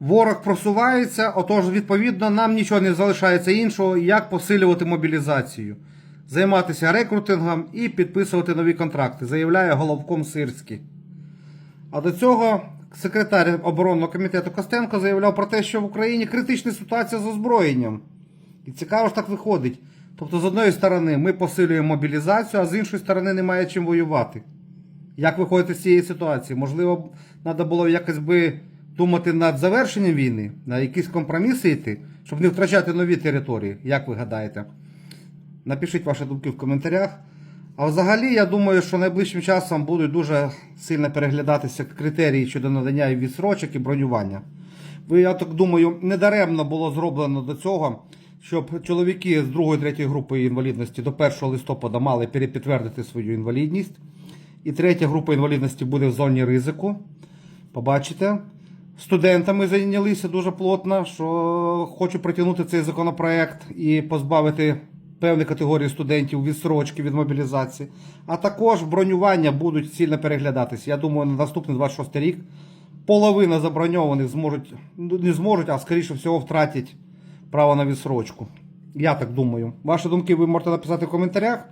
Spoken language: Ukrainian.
Ворог просувається, отож, відповідно, нам нічого не залишається іншого, як посилювати мобілізацію, займатися рекрутингом і підписувати нові контракти, заявляє головком Сирський. А до цього секретар оборонного комітету Костенко заявляв про те, що в Україні критична ситуація з озброєнням. І цікаво ж так виходить. Тобто, з одної сторони, ми посилюємо мобілізацію, а з іншої сторони немає чим воювати. Як виходити з цієї ситуації? Можливо, треба було якось би думати над завершенням війни, на якісь компроміси йти, щоб не втрачати нові території. Як ви гадаєте? Напишіть ваші думки в коментарях. А взагалі, я думаю, що найближчим часом будуть дуже сильно переглядатися критерії щодо надання і відсрочок і бронювання. Ви, я так думаю, недаремно було зроблено до цього, щоб чоловіки з 2-3 групи інвалідності до 1 листопада мали перепідтвердити свою інвалідність. І третя група інвалідності буде в зоні ризику. Побачите. Студентами зайнялися дуже плотно, що хочу притягнути цей законопроект і позбавити певні категорії студентів відсрочки від мобілізації. А також бронювання будуть сильно переглядатися. Я думаю, на наступний 26 рік половина заброньованих зможуть, ну, не зможуть, а скоріше всього втратять право на відсрочку. Я так думаю. Ваші думки ви можете написати в коментарях.